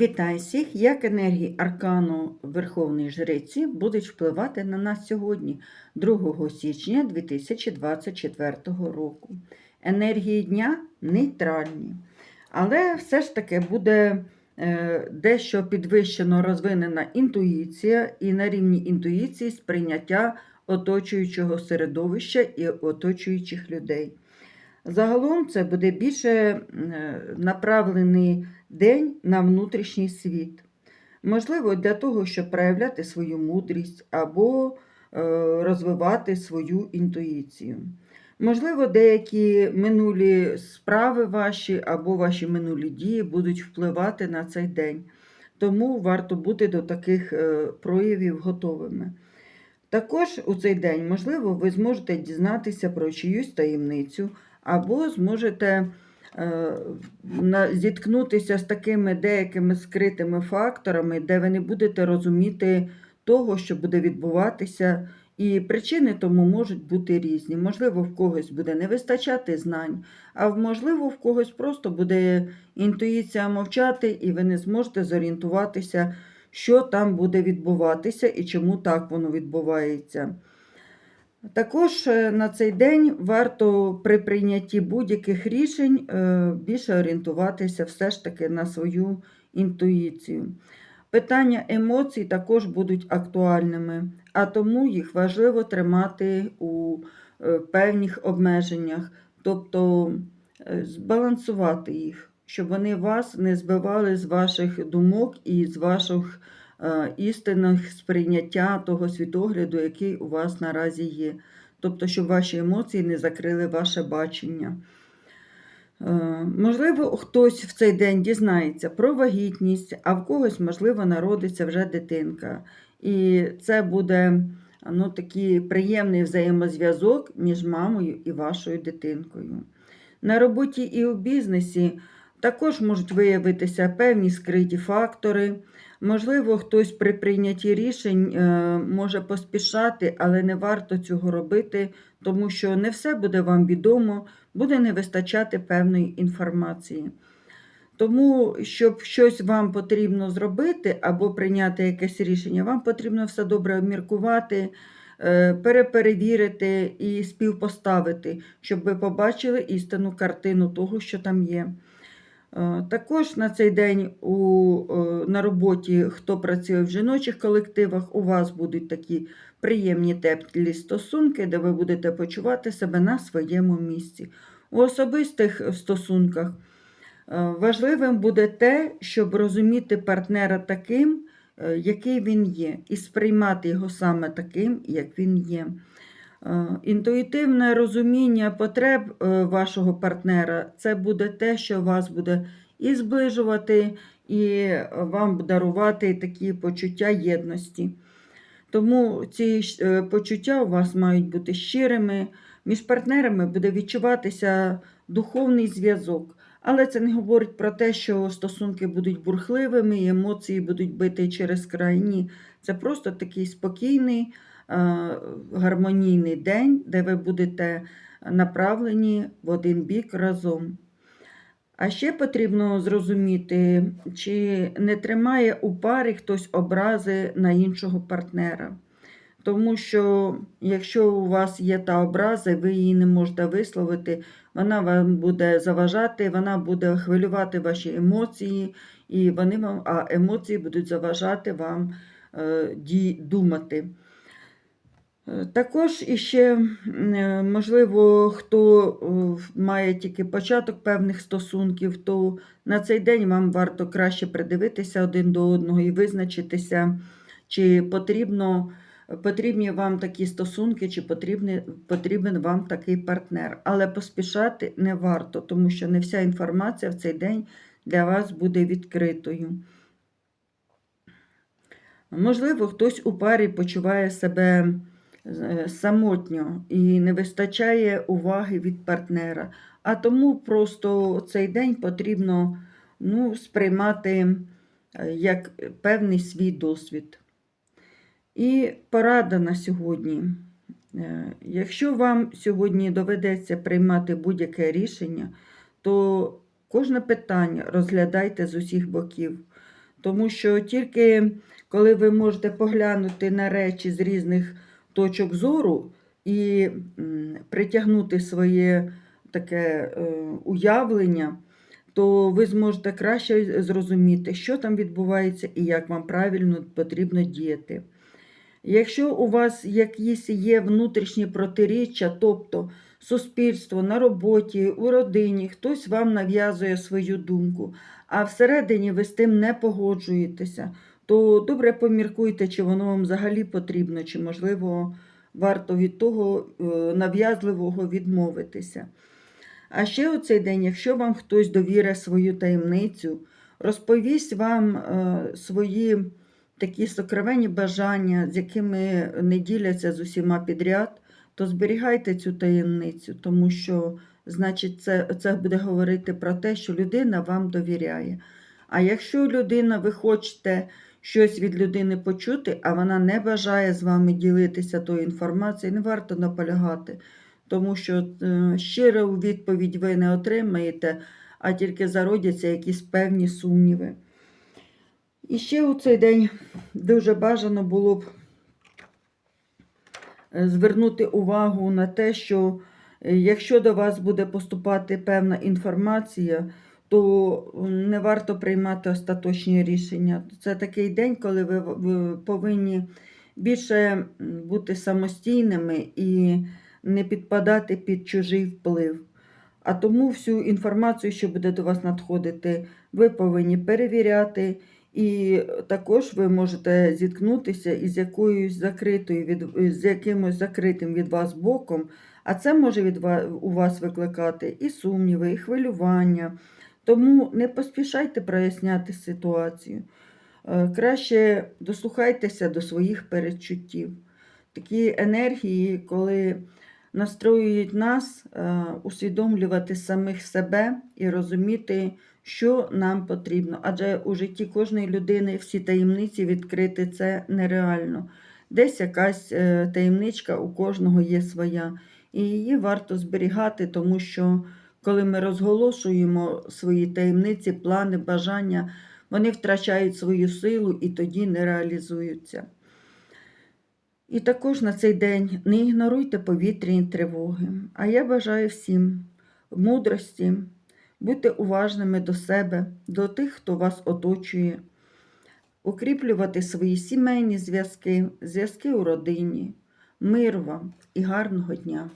Вітаю всіх! Як енергії аркану Верховної Жриці будуть впливати на нас сьогодні, 2 січня 2024 року. Енергії дня нейтральні, але все ж таки буде е, дещо підвищено розвинена інтуїція, і на рівні інтуїції сприйняття оточуючого середовища і оточуючих людей. Загалом це буде більше е, направлений день на внутрішній світ. Можливо, для того, щоб проявляти свою мудрість або е, розвивати свою інтуїцію. Можливо, деякі минулі справи ваші або ваші минулі дії будуть впливати на цей день. Тому варто бути до таких е, проявів готовими. Також у цей день, можливо, ви зможете дізнатися про чиюсь таємницю, або зможете зіткнутися з такими деякими скритими факторами, де ви не будете розуміти того, що буде відбуватися. І причини тому можуть бути різні. Можливо, в когось буде не вистачати знань, а можливо, в когось просто буде інтуїція мовчати, і ви не зможете зорієнтуватися, що там буде відбуватися і чому так воно відбувається. Також е, на цей день варто при прийнятті будь-яких рішень е, більше орієнтуватися все ж таки на свою інтуїцію. Питання емоцій також будуть актуальними, а тому їх важливо тримати у е, певних обмеженнях, тобто збалансувати їх, щоб вони вас не збивали з ваших думок і з ваших істинних сприйняття того світогляду, який у вас наразі є. Тобто, щоб ваші емоції не закрили ваше бачення. Е, Можливо, хтось в цей день дізнається про вагітність, а в когось, можливо, народиться вже дитинка. І це буде ну, такий приємний взаємозв'язок між мамою і вашою дитинкою. На роботі і у бізнесі також можуть виявитися певні скриті фактори. Можливо, хтось при прийнятті рішень е, може поспішати, але не варто цього робити, тому що не все буде вам відомо, буде не вистачати певної інформації. Тому, щоб щось вам потрібно зробити або прийняти якесь рішення, вам потрібно все добре обміркувати, е, переперевірити і співпоставити, щоб ви побачили істинну картину того, що там є. Е, Також на цей день у, е, на роботі, хто працює в жіночих колективах, у вас будуть такі приємні теплі стосунки, де ви будете почувати себе на своєму місці. У особистих стосунках е, важливим буде те, щоб розуміти партнера таким, який він є, і сприймати його саме таким, як він є. Е, Інтуїтивне розуміння потреб е, вашого партнера це буде те, що вас буде і зближувати, і вам дарувати такі почуття єдності. Тому ці е, почуття у вас мають бути щирими. Між партнерами буде відчуватися духовний зв'язок. Але це не говорить про те, що стосунки будуть бурхливими, і емоції будуть бити через крайні. Це просто такий спокійний, гармонійний день, де ви будете направлені в один бік разом. А ще потрібно зрозуміти, чи не тримає у парі хтось образи на іншого партнера. Тому що якщо у вас є та образа, ви її не можете висловити, вона вам буде заважати, вона буде хвилювати ваші емоції, і вони вам, а емоції будуть заважати вам е, думати. Також іще, е, можливо, хто е, має тільки початок певних стосунків, то на цей день вам варто краще придивитися один до одного і визначитися, чи потрібно, потрібні вам такі стосунки, чи потрібний, потрібен вам такий партнер. Але поспішати не варто, тому що не вся інформація в цей день для вас буде відкритою. Можливо, хтось у парі почуває себе самотньо і не вистачає уваги від партнера. А тому просто цей день потрібно ну, сприймати е, як певний свій досвід. І порада на сьогодні. Е, Якщо вам сьогодні доведеться приймати будь-яке рішення, то кожне питання розглядайте з усіх боків. Тому що тільки коли ви можете поглянути на речі з різних точок зору і притягнути своє таке е, уявлення, то ви зможете краще зрозуміти, що там відбувається і як вам правильно потрібно діяти. Якщо у вас якісь є внутрішні протиріччя, тобто суспільство на роботі, у родині, хтось вам нав'язує свою думку, а всередині ви з тим не погоджуєтеся, то добре поміркуйте, чи воно вам взагалі потрібно, чи, можливо, варто від того е, нав'язливого відмовитися. А ще у цей день, якщо вам хтось довірить свою таємницю, розповість вам е, свої такі сокровенні бажання, з якими не діляться з усіма підряд, то зберігайте цю таємницю, тому що, значить, це, це буде говорити про те, що людина вам довіряє. А якщо людина, ви хочете щось від людини почути, а вона не бажає з вами ділитися тою інформацією, не варто наполягати, тому що е, щиру відповідь ви не отримаєте, а тільки зародяться якісь певні сумніви. І ще у цей день дуже бажано було б е, звернути увагу на те, що е, якщо до вас буде поступати певна інформація, то не варто приймати остаточні рішення. Це такий день, коли ви, ви повинні більше бути самостійними і не підпадати під чужий вплив. А тому всю інформацію, що буде до вас надходити, ви повинні перевіряти. І також ви можете зіткнутися із якоюсь закритою від з якимось закритим від вас боком, а це може від вас, у вас викликати і сумніви, і хвилювання. Тому не поспішайте проясняти ситуацію. Е, Краще дослухайтеся до своїх передчуттів. Такі енергії, коли настроюють нас е, усвідомлювати самих себе і розуміти, що нам потрібно. Адже у житті кожної людини всі таємниці відкрити це нереально. Десь якась е, таємничка у кожного є своя, і її варто зберігати, тому що коли ми розголошуємо свої таємниці, плани, бажання, вони втрачають свою силу і тоді не реалізуються. І також на цей день не ігноруйте повітряні тривоги. А я бажаю всім мудрості, будьте уважними до себе, до тих, хто вас оточує, укріплювати свої сімейні зв'язки, зв'язки у родині, миру вам і гарного дня!